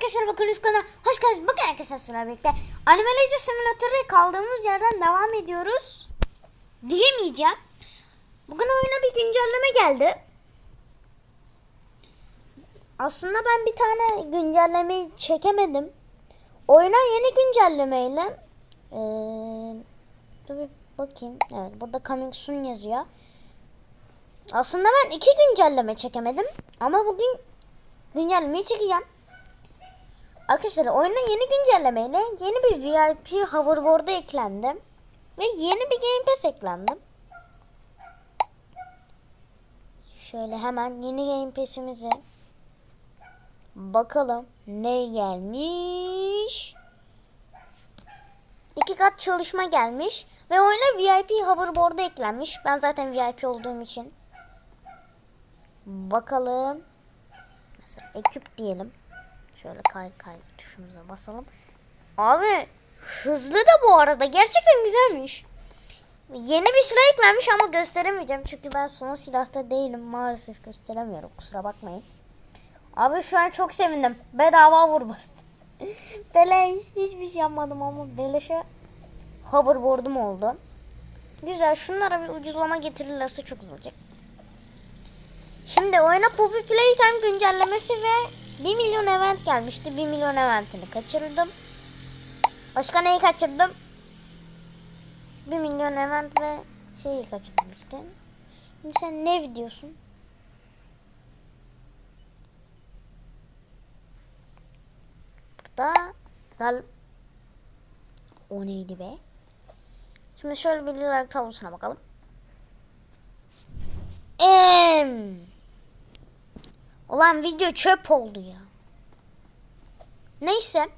arkadaşlar bakınız kanala hoş geldiniz. Bugün arkadaşlar sizlerle birlikte Animal Simülatör'e kaldığımız yerden devam ediyoruz. Diyemeyeceğim. Bugün oyuna bir güncelleme geldi. Aslında ben bir tane güncellemeyi çekemedim. Oyuna yeni güncellemeyle ee, bakayım. Evet burada coming soon yazıyor. Aslında ben iki güncelleme çekemedim. Ama bugün güncellemeyi çekeceğim. Arkadaşlar oyuna yeni güncellemeyle yeni bir VIP hoverboard'a eklendi. Ve yeni bir Game Pass eklendi. Şöyle hemen yeni Game Pass'imize bakalım ne gelmiş. İki kat çalışma gelmiş ve oyuna VIP hoverboard'a eklenmiş. Ben zaten VIP olduğum için. Bakalım. Mesela ekip diyelim. Şöyle kay kay tuşumuza basalım. Abi hızlı da bu arada. Gerçekten güzelmiş. Yeni bir silah eklenmiş ama gösteremeyeceğim. Çünkü ben son silahta değilim. Maalesef gösteremiyorum. Kusura bakmayın. Abi şu an çok sevindim. Bedava vur bastım. Beleş hiçbir şey yapmadım ama beleşe hoverboard'um oldu. Güzel. Şunlara bir ucuzlama getirirlerse çok güzel. Şimdi oyuna Poppy Playtime güncellemesi ve 1 milyon event gelmişti. 1 milyon eventini kaçırdım. Başka neyi kaçırdım? 1 milyon event ve şeyi kaçırdım işte. Şimdi sen ne diyorsun? Burada dal o neydi be? Şimdi şöyle bir lirak tablosuna bakalım. Em. Ulan video çöp oldu ya. Neyse.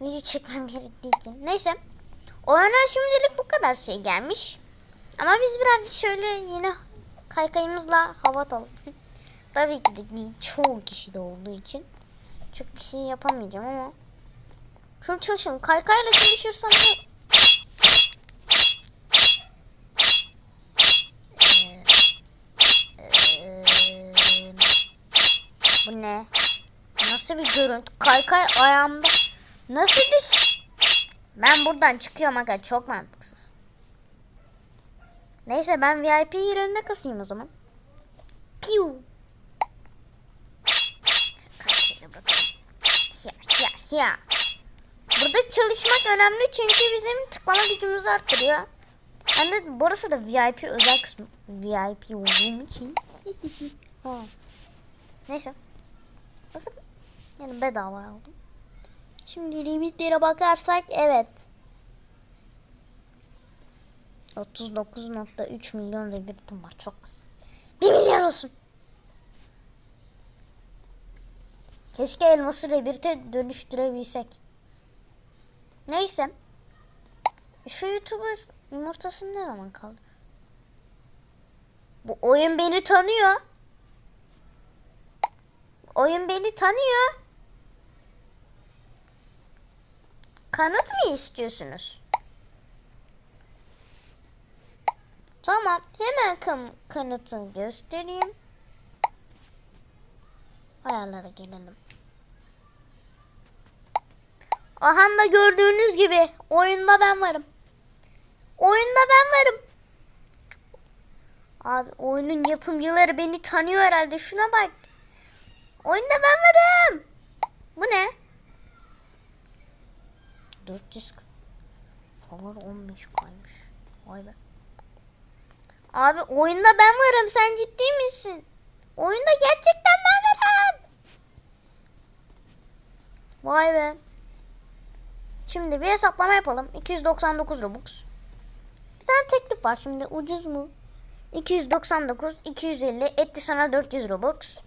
Video çekmem gerektiği için. Neyse. Oyuna şimdilik bu kadar şey gelmiş. Ama biz birazcık şöyle yine kaykayımızla hava atalım. Tabii ki de değil, çoğu kişi de olduğu için. Çok bir şey yapamayacağım ama. Şunu çalışalım. Kaykayla çalışırsam da Eee, Bu ne? Nasıl bir görüntü? Kaykay ayağımda. Nasıl düş? Ben buradan çıkıyorum aga çok mantıksız. Neyse ben VIP yerinde kasayım o zaman. Piu. Ya. Burada çalışmak önemli çünkü bizim tıklama gücümüzü arttırıyor. Ben de burası da VIP özel kısmı. VIP olduğum için. Neyse. Nasıl? Yani bedava aldım. Şimdi limitlere bakarsak evet. 39.3 milyon rebirtim var. Çok az. 1 milyar olsun. Keşke elması rebirte dönüştürebilsek. Neyse. Şu YouTuber yumurtasını ne zaman kaldı? Bu oyun beni tanıyor. Oyun beni tanıyor. Kanıt mı istiyorsunuz? Tamam. Hemen kan kanıtını göstereyim. Ayarlara gelelim. Aha da gördüğünüz gibi oyunda ben varım. Oyunda ben varım. Abi oyunun yapımcıları beni tanıyor herhalde. Şuna bak. Oyunda ben varım. Bu ne? 400 Power 15 kaymış. Vay be. Abi oyunda ben varım. Sen ciddi misin? Oyunda gerçekten ben varım. Vay be. Şimdi bir hesaplama yapalım. 299 Robux. Bir tane teklif var şimdi. Ucuz mu? 299, 250 etti sana 400 Robux.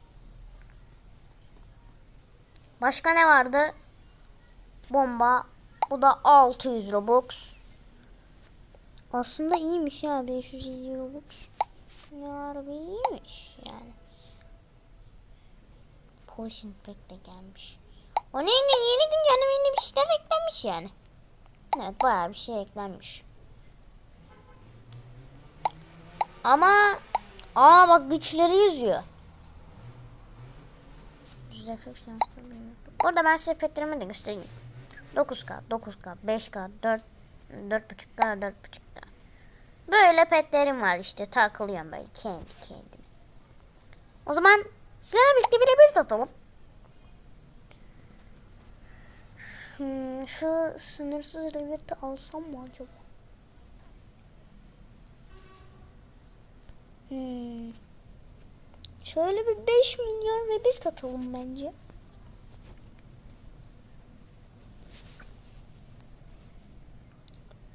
Başka ne vardı? Bomba. Bu da 600 Robux. Aslında iyiymiş ya 550 Robux. Ya harbi iyiymiş yani. Potion Pack de gelmiş. O ne yeni, yeni güncellemeyle bir şeyler eklenmiş yani. Evet bayağı bir şey eklenmiş. Ama aa bak güçleri yazıyor. Orada ben size petlerimi de göstereyim. 9K, 9K, 5K, 4 4.5K, 4.5K. Böyle petlerim var işte takılıyorum böyle kendi kendime. O zaman sizlerle birlikte birebir satalım. Hmm, şu sınırsız revirti alsam mı acaba? Hmm. Şöyle bir 5 milyon revir satalım bence.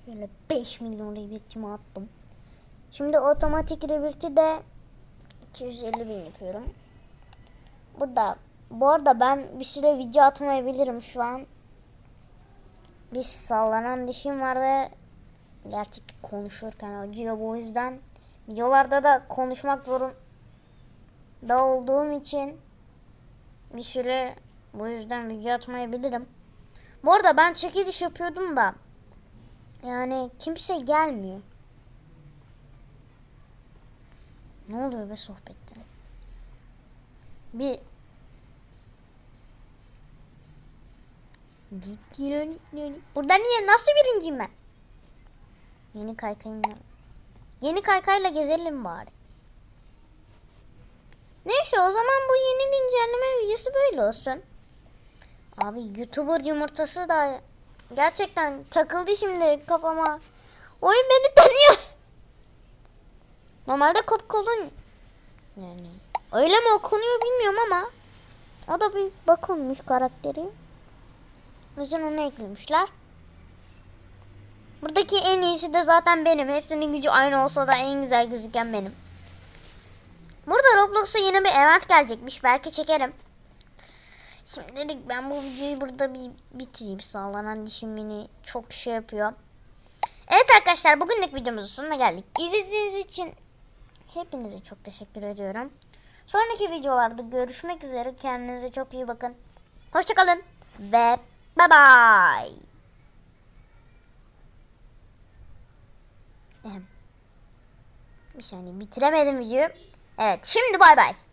Şöyle 5 milyon revirtimi attım. Şimdi otomatik revirti de 250 bin yapıyorum. Burada bu arada ben bir süre video atmayabilirim şu an. Bir sallanan dişim var ve gerçek konuşurken acıyor bu yüzden videolarda da konuşmak zorunda olduğum için bir süre bu yüzden video atmayabilirim. Bu arada ben çekiliş yapıyordum da yani kimse gelmiyor. Ne oluyor be sohbette? Bir Burada niye? Nasıl birinciyim ben? Yeni kaykayımla. Yeni kaykayla gezelim bari. Neyse o zaman bu yeni güncelleme videosu böyle olsun. Abi YouTuber yumurtası da gerçekten takıldı şimdi kafama. Oyun beni tanıyor. Normalde Kopkol'un yani öyle mi okunuyor bilmiyorum ama o da bir bakılmış karakteri. O yüzden onu eklemişler. Buradaki en iyisi de zaten benim. Hepsinin gücü aynı olsa da en güzel gözüken benim. Burada Roblox'a yeni bir event gelecekmiş. Belki çekerim. Şimdilik ben bu videoyu burada bir bitireyim. Sağlanan dişim çok şey yapıyor. Evet arkadaşlar bugünlük videomuzun sonuna geldik. İzlediğiniz için hepinize çok teşekkür ediyorum. Sonraki videolarda görüşmek üzere. Kendinize çok iyi bakın. Hoşçakalın ve bye bye. Bir saniye bitiremedim videoyu. Evet şimdi bay bay.